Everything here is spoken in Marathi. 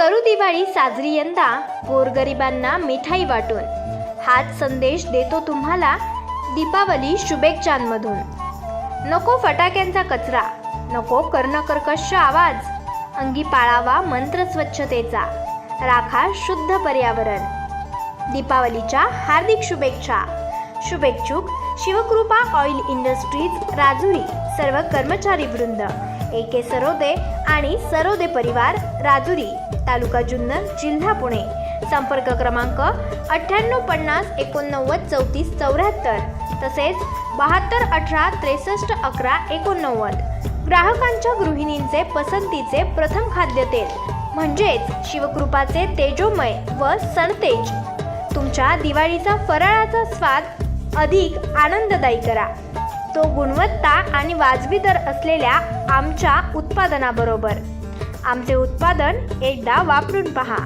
करू दिवाळी साजरी यंदा गोरगरिबांना मिठाई वाटून. हाच संदेश देतो तुम्हाला दीपावली शुभेच्छांमधून. नको फटाक्यांचा कचरा नको कर्णकर्कश आवाज अंगी पाळावा मंत्र स्वच्छतेचा. राखा शुद्ध पर्यावरण. दीपावलीच्या हार्दिक शुभेच्छा. शुभेच्छुक शिवकृपा ऑइल इंडस्ट्रीज राजुरी सर्व कर्मचारी वृंद. ए के सरोदे आणि सरोदे परिवार राजुरी तालुका जुन्नर जिल्हा पुणे. संपर्क क्रमांक अठ्ठ्याण्णव पन्नास एकोणनव्वद चौतीस चौऱ्याहत्तर तसेच बहात्तर अठरा त्रेसष्ट अकरा एकोणनव्वद. ग्राहकांच्या गृहिणींचे पसंतीचे प्रथम खाद्यतेल म्हणजेच शिवकृपाचे तेजोमय व सणतेज. तुमच्या दिवाळीचा फराळाचा स्वाद अधिक आनंददायी करा. तो गुणवत्ता आणि वाजवी दर असलेल्या आमच्या उत्पादनाबरोबर. आमचे उत्पादन एकदा वापरून पहा.